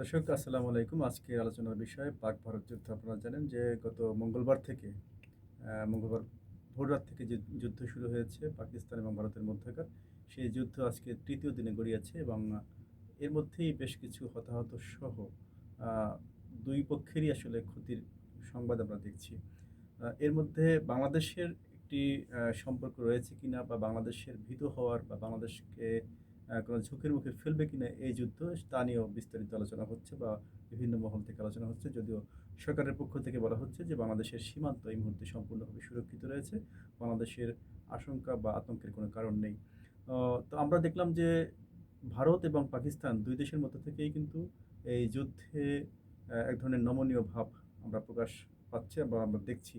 দর্শক, আসসালামু আলাইকুম। আজকে আলোচনার বিষয়ে পাক ভারত যুদ্ধ। আপনারা জানেন যে গত মঙ্গলবার থেকে মঙ্গলবার ভোররাত থেকে যে যুদ্ধ শুরু হয়েছে পাকিস্তান এবং ভারতের মধ্যকার, সেই যুদ্ধ আজকে তৃতীয় দিনে গড়িয়েছে এবং এর মধ্যেই বেশ কিছু হতাহত সহ দুই পক্ষেরই আসলে ক্ষতির সংবাদ আমরা দেখছি। এর মধ্যে বাংলাদেশের একটি সম্পর্ক রয়েছে কিনা বা বাংলাদেশের ভীত হওয়ার বা বাংলাদেশকে কোনো ঝুঁকির মুখে ফেলবে কিনা এই যুদ্ধ তা নিয়েও বিস্তারিত আলোচনা হচ্ছে বা বিভিন্ন মহল থেকে আলোচনা হচ্ছে। যদিও সরকারের পক্ষ থেকে বলা হচ্ছে যে বাংলাদেশের সীমান্ত এই মুহূর্তে সম্পূর্ণভাবে সুরক্ষিত রয়েছে। বাংলাদেশের আশঙ্কা বা আতঙ্কের কোনো কারণ নেই। তো আমরা দেখলাম যে ভারত এবং পাকিস্তান দুই দেশের মধ্যে থেকেই কিন্তু এই যুদ্ধে এক ধরনের নমনীয় ভাব আমরা প্রকাশ পাচ্ছে বা আমরা দেখছি।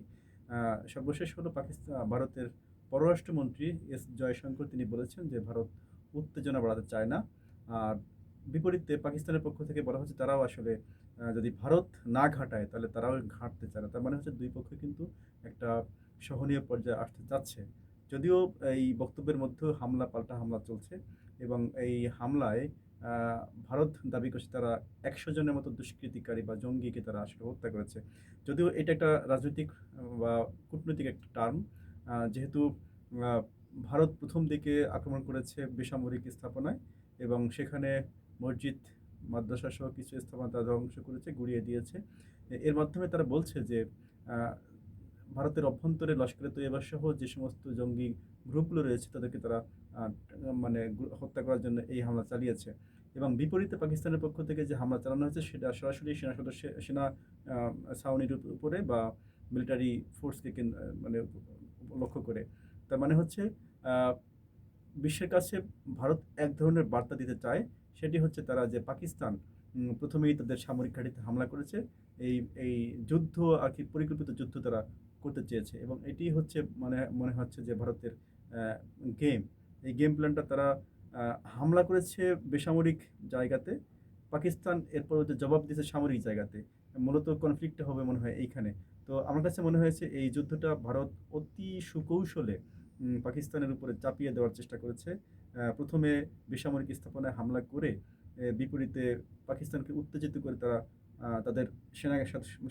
সর্বশেষ হলো পাকিস্তান ভারতের পররাষ্ট্রমন্ত্রী এস জয়শঙ্কর, তিনি বলেছেন যে ভারত উত্তেজনা বাড়াতে চায় না। আর বিপরীতে পাকিস্তানের পক্ষ থেকে বলা হচ্ছে তারাও আসলে যদি ভারত না ঘাটায়, তাহলে তারাও ঘাঁটতে চায় না। তার মানে হচ্ছে দুই পক্ষ কিন্তু একটা সহনীয় পর্যায়ে আসতে যাচ্ছে যদিও এই বক্তব্যের মধ্যেও হামলা পাল্টা হামলা চলছে এবং এই হামলায় ভারত দাবি করছে তারা একশো জনের মতো দুষ্কৃতিকারী বা জঙ্গিকে তারা আসলে হত্যা করেছে। যদিও এটা একটা রাজনৈতিক বা কূটনৈতিক একটা টার্ম যেহেতু ভারত প্রথম দিকে আক্রমণ করেছে বেসামরিক স্থাপনায় এবং সেখানে মসজিদ, মাদ্রাসা সহ কিছু স্থাপনা তারা ধ্বংস করেছে, গুড়িয়ে দিয়েছে। এর মাধ্যমে তারা বলছে যে ভারতের অভ্যন্তরে লস্করে তৈয়বা সহ যে সমস্ত জঙ্গি গ্রুপগুলো রয়েছে তাদেরকে তারা মানে হত্যা করার জন্য এই হামলা চালিয়েছে। এবং বিপরীতে পাকিস্তানের পক্ষ থেকে যে হামলা চালানো হয়েছে সেটা সরাসরি সেনা সদস্য, সেনা ছাউনির উপরে বা মিলিটারি ফোর্সকে মানে লক্ষ্য করে। তার মানে হচ্ছে বিশ্বের কাছে ভারত এক ধরনের বার্তা দিতে চায়, সেটি হচ্ছে তারা যে পাকিস্তান প্রথমেই তাদের সামরিক ঘাঁটিতে হামলা করেছে, এই এই যুদ্ধ আর কি পরিকল্পিত যুদ্ধ তারা করতে চেয়েছে এবং এটি হচ্ছে মানে মনে হচ্ছে যে ভারতের গেম এই গেম প্ল্যানটা তারা হামলা করেছে বেসামরিক জায়গাতে, পাকিস্তান এরপর হচ্ছে জবাব দিয়েছে সামরিক জায়গাতে। মূলত কনফ্লিক্টটা হবে মনে হয় এইখানে। তো আমার কাছে মনে হয়েছে এই যুদ্ধটা ভারত অতি সুকৌশলে পাকিস্তানের উপরে চাপিয়ে দেওয়ার চেষ্টা করেছে। প্রথমে বেসামরিক স্থাপনায় হামলা করে বিপরীতে পাকিস্তানকে উত্তেজিত করে তারা তাদের সেনা,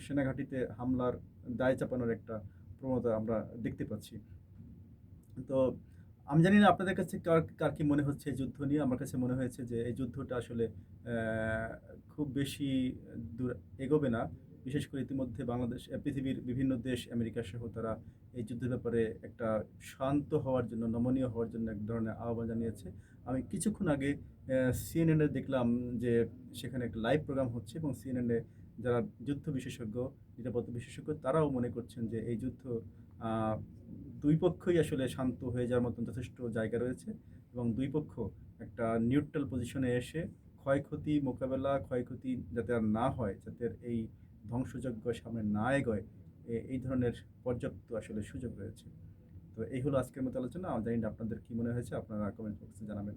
সেনাঘাঁটিতে হামলার দায় চাপানোর একটা প্রবণতা আমরা দেখতে পাচ্ছি। তো, আমি জানি না আপনাদের কাছে কার কার কি মনে হচ্ছে এই যুদ্ধ নিয়ে? আমার কাছে মনে হয়েছে যে এই যুদ্ধটা আসলে খুব বেশি দূর এগোবে না। বিশেষ করে ইতিমধ্যে বাংলাদেশ পৃথিবীর বিভিন্ন দেশ আমেরিকা সহ তারা এই যুদ্ধের ব্যাপারে একটা শান্ত হওয়ার জন্য, নমনীয় হওয়ার জন্য এক ধরনের আহ্বান জানিয়েছে। আমি কিছুক্ষণ আগে সিএনএনে দেখলাম যে সেখানে একটা লাইভ প্রোগ্রাম হচ্ছে এবং সিএনএনে যারা যুদ্ধ বিশেষজ্ঞ, নিরাপত্তা বিশেষজ্ঞ, তারাও মনে করছেন যে এই যুদ্ধ দুই পক্ষই আসলে শান্ত হয়ে যাওয়ার মতন যথেষ্ট জায়গা রয়েছে এবং দুই পক্ষ একটা নিউট্রাল পজিশনে এসে ক্ষয়ক্ষতি মোকাবেলা, ক্ষয়ক্ষতি যাতে আর না হয়, যাতে এই ধ্বংসযজ্ঞ সামনে না এগোয় এই ধরনের পর্যাপ্ত আসলে সুযোগ রয়েছে। তো এই হলো আজকের মতো আলোচনা। জানি আপনাদের কী মনে হয়েছে, আপনারা কমেন্ট বক্সে জানাবেন।